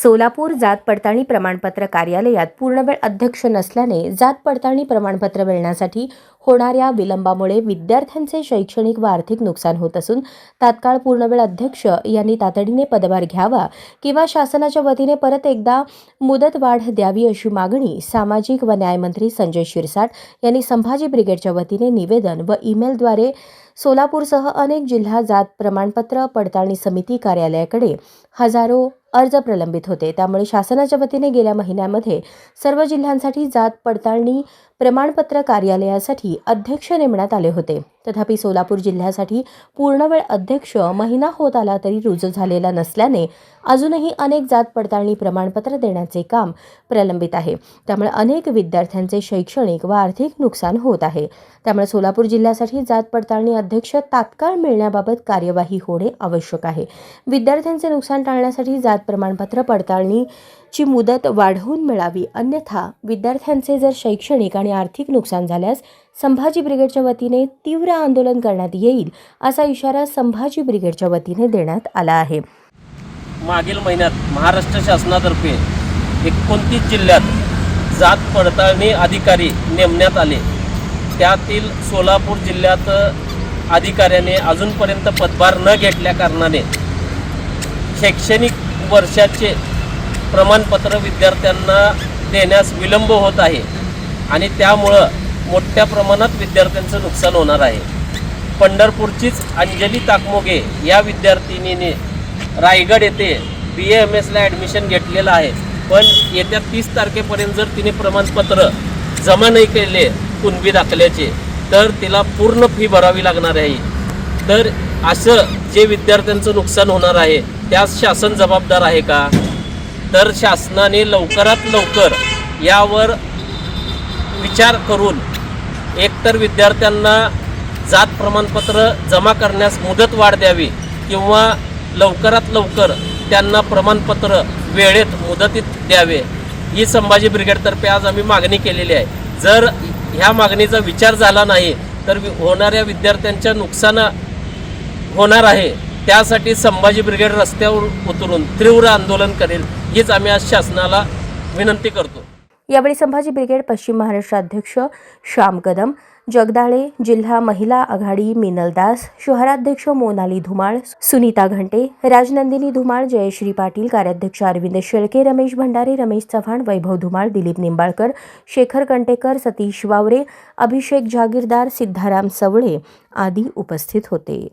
सोलापूर जात पडताळणी प्रमाणपत्र कार्यालयात पूर्णवेळ अध्यक्ष नसल्याने जात पडताळणी प्रमाणपत्र मिळण्यासाठी होणाऱ्या विलंबामुळे विद्यार्थ्यांचे शैक्षणिक व आर्थिक नुकसान होत असून तात्काळ पूर्णवेळ अध्यक्ष यांनी तातडीने पदभार घ्यावा किंवा शासनाच्या वतीने परत एकदा मुदतवाढ द्यावी अशी मागणी सामाजिक व न्यायमंत्री संजय शिरसाट यांनी संभाजी ब्रिगेडच्या वतीने निवेदन व ईमेलद्वारे सोलापूरसह अनेक जिल्हा जात प्रमाणपत्र पडताळणी समिती कार्यालयाकडे हजारो अर्ज प्रलंबित होते. त्यामुळे शासनाच्या वतीने गेल्या महिन्यामध्ये सर्व जिल्ह्यांसाठी जात पडताळणी प्रमाणपत्र कार्यालयासाठी अध्यक्ष नेमण्यात आले होते. तथापि सोलापूर जिल्ह्यासाठी पूर्णवेळ अध्यक्ष महिना होत आला तरी रुजू झालेला नसल्याने अजूनही अनेक जात पडताळणी प्रमाणपत्र देण्याचे काम प्रलंबित आहे. त्यामुळे अनेक विद्यार्थ्यांचे शैक्षणिक व आर्थिक नुकसान होत आहे. त्यामुळे सोलापूर जिल्ह्यासाठी जात पडताळणी अध्यक्ष तात्काळ मिळण्याबाबत कार्यवाही होणे आवश्यक आहे. विद्यार्थ्यांचे नुकसान टाळण्यासाठी जात प्रमाणपत्र पडताळणीची मुदत वाढवून मिळावी अन्यथा विद्यार्थ्यांचे जर शैक्षणिक आणि आर्थिक नुकसान झाल्यास संभाजी ब्रिगेडच्या वतीने तीव्र आंदोलन करण्यात येईल असा इशारा संभाजी ब्रिगेडच्या वतीने देण्यात आला आहे. मागील महिन्यात महाराष्ट्र शासनातर्फे एकोणतीस जिल्ह्यात जात पडताळणी अधिकारी नेमण्यात आले. त्यातील सोलापूर जिल्ह्यात अधिकाऱ्याने अजूनपर्यंत पदभार न घेतल्या कारणाने शैक्षणिक वर्षाचे प्रमाणपत्र विद्यार्थ्यांना देण्यास विलंब होत आहे आणि त्यामुळं मोठ्या प्रमाणात विद्यार्थ्यांचं नुकसान होणार आहे. पंढरपूरचीच अंजली ताकमोगे या विद्यार्थिनीने रायगड येथे बी ए एम एसला ॲडमिशन घेतलेलं आहे. पण येत्या तीस तारखेपर्यंत जर तिने प्रमाणपत्र जमा नाही केले कुणबी दाखल्याचे तर तिला पूर्ण फी भरावी लागणार आहे. तर असं जे विद्यार्थ्यांचं नुकसान होणार आहे त्यास शासन जबाबदार आहे का? तर शासनाने लवकरात लवकर यावर विचार करून एकतर विद्यार्थ्यांना जात प्रमाणपत्र जमा करण्यास मुदत वाढ द्यावी किंवा लवकरात लवकर त्यांना प्रमाणपत्र वेळेत मुदतीत द्यावे. ही संभाजी ब्रिगेडतर्फे आज आम्ही मागणी केलेली आहे. जर ह्या मागणीचा विचार झाला नाही तर वि- होणाऱ्या विद्यार्थ्यांच्या नुकसान होणार आहे. त्यासाठी संभाजी ब्रिगेड रस्त्यावर उतरून तीव्र आंदोलन करेल हीच आम्ही आज शासनाला विनंती करतो. यावेळी संभाजी ब्रिगेड पश्चिम महाराष्ट्र अध्यक्ष श्याम कदम जगदाळे जिल्हा महिला आघाडी मिनल दास शहराध्यक्ष मोनाली धुमाळ सुनीता घंटे राजनंदिनी धुमाळ जयश्री पाटील कार्याध्यक्ष अरविंद शेळके रमेश भंडारे रमेश चव्हाण वैभव धुमाळ दिलीप निंबाळकर शेखर कंटेकर सतीश वावरे अभिषेक जागीरदार सिद्धाराम सवळे आदी उपस्थित होते.